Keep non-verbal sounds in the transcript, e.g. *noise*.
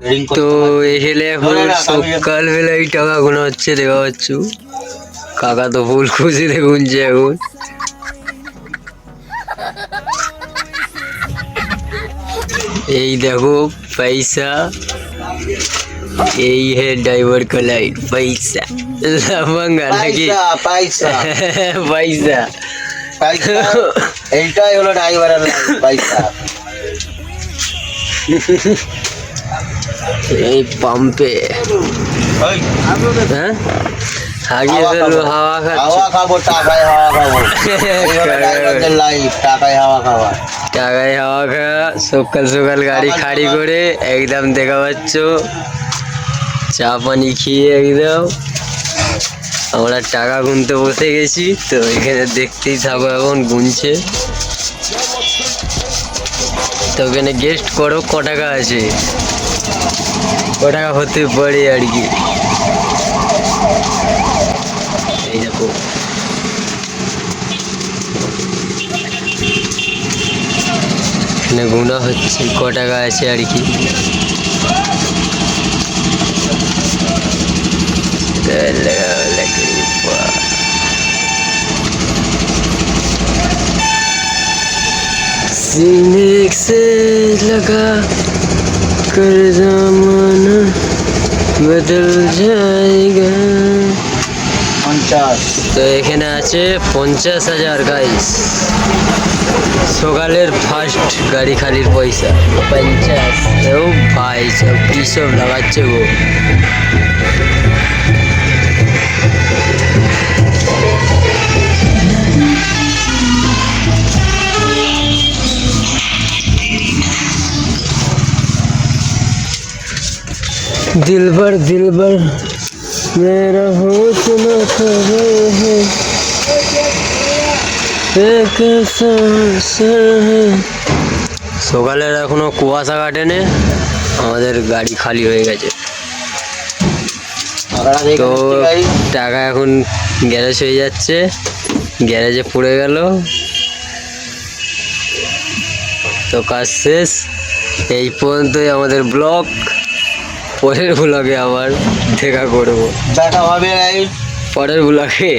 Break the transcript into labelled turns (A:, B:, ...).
A: Ring
B: তো এখানে এখন সকালবেলা এই টাকা গোনা হচ্ছে দেখা পাচ্ছ কাকা তো ফুল খুশিতে গুনছে এখন এই দেখো পয়সা এই হে ড্রাইভার का लाइट पैसा लवंगा নাকি
A: পয়সা *laughs* পয়সা
B: পয়সা
A: পয়সা এইটাই হলো ড্রাইভারের লাইন পয়সা *laughs*
B: এই পাম্পে। হ্যাঁ?
A: হাওয়া
B: হাওয়া
A: খাব টাকায় হাওয়া খাব। *laughs* লাইফ টাকায় হাওয়া। খাওয়া।
B: টাকায় হাওয়া খাওয়া সকাল সকাল গাড়ি খাড়ি করে একদম দেখা পাচ্ছ। চা পানি খেয়ে একদম। আমরা টাকা গুনতে বসে গেছি তো এখানে দেখতেই থাকো এখন গুনছে। তো ওখানে গেস্ট করো ক টাকা আছে? ক টাকা হতে পারে আর কি এই দেখো এখানে গুণা হচ্ছে ক টাকা আছে আর কি सीने से लगा कर जमाना बदल जाएगा
A: পঞ্চাশ
B: তো এখানে আছে পঞ্চাশ হাজার গাইস সকালের ফার্স্ট গাড়ি খালির পয়সা পঞ্চাশ ও ভাই সব কী সব লাগাচ্ছে গো दिलबर दिलबर मेरा होश न करे है एक संसार है সকালের এখনো কুয়াশা কাটেনি আমাদের গাড়ি খালি হয়ে গেছে
A: টাকাটা দেখে
B: তো
A: নিচ্ছি গাড়ি।
B: টাকা এখন গ্যারেজ হয়ে যাচ্ছে গ্যারেজে পড়ে গেল তো কাজ শেষ এই পর্যন্তই আমাদের ব্লগ পরের ব্লগে আবার দেখা করব।
A: দেখা হবে
B: পরের ব্লগে